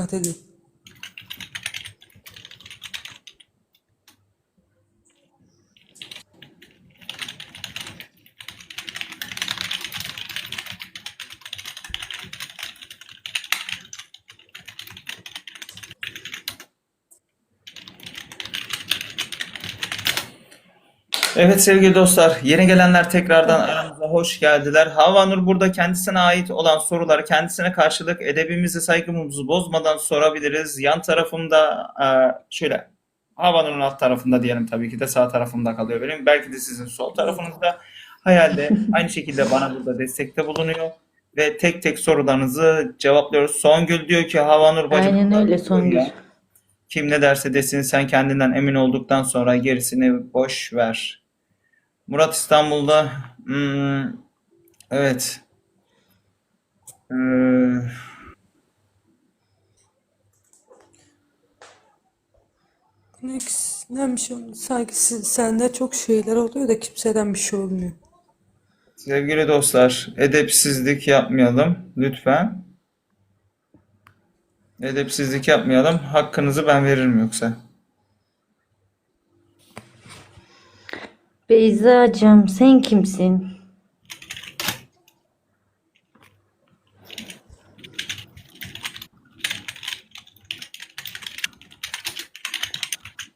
dikkat edin. Evet sevgili dostlar, yeni gelenler tekrardan hoş geldiler. Havanur burada kendisine ait olan soruları kendisine karşılık edebimizi, saygımızı bozmadan sorabiliriz. Yan tarafımda e, şöyle, Havanur'un alt tarafında diyelim tabii ki de sağ tarafımda kalıyor benim. Belki de sizin sol tarafınızda. Hayalde aynı şekilde bana burada destekte bulunuyor. Ve tek tek sorularınızı cevaplıyoruz. Songül diyor ki Havanur bacım Aynen öyle Songül. kim ne derse desin sen kendinden emin olduktan sonra gerisini boş ver. Murat İstanbul'da hmm, evet Ee, Neyse, bir şey olmuyor. Sanki siz- sende çok şeyler oluyor da kimseden bir şey olmuyor. sevgili dostlar edepsizlik yapmayalım lütfen. Edepsizlik yapmayalım. Hakkınızı ben veririm yoksa. Beyzacığım sen kimsin?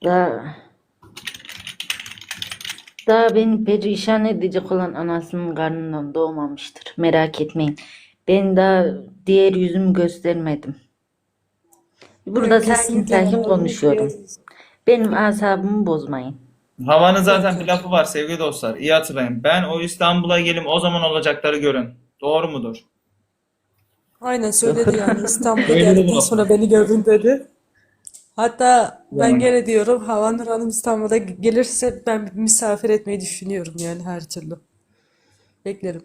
Daha, daha beni perişan edecek olan anasının karnından doğmamıştır. Merak etmeyin. Ben daha diğer yüzümü göstermedim. Burada sakin Kesinlikle sakin konuşuyorum. Benim asabımı bozmayın. Havanın zaten bir lafı var sevgili dostlar. İyi hatırlayın. Ben o İstanbul'a gelim o zaman olacakları görün. Doğru mudur? Aynen söyledi yani İstanbul'a geldikten sonra beni gördün dedi. Hatta ben Yani. gene diyorum Havanur Hanım İstanbul'a gelirse ben misafir etmeyi düşünüyorum yani her türlü. Beklerim.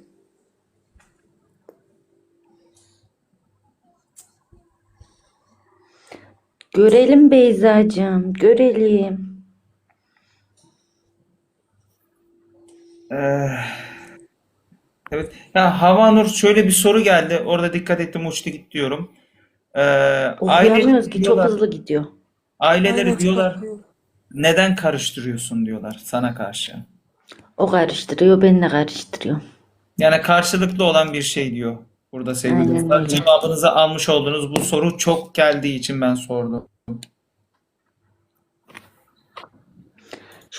Görelim Beyzacığım, görelim. Ee, evet. Ya Havanur şöyle bir soru geldi. Orada dikkat ettim uçtu gitti diyorum. Ee, Okuyamıyoruz aileleri ki çok hızlı gidiyor. aileleri Aynen diyorlar neden karıştırıyorsun diyorlar sana karşı. O karıştırıyor, ben de karıştırıyorum. Yani karşılıklı olan bir şey diyor burada sevgili dostlar. Cevabınızı almış oldunuz. Bu soru çok geldiği için ben sordum.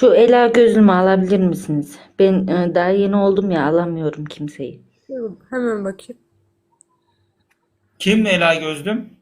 Şu Ela gözlüğümü alabilir misiniz? Ben e, daha yeni oldum ya alamıyorum kimseyi. Hemen bakayım. Kim Ela Gözlüm?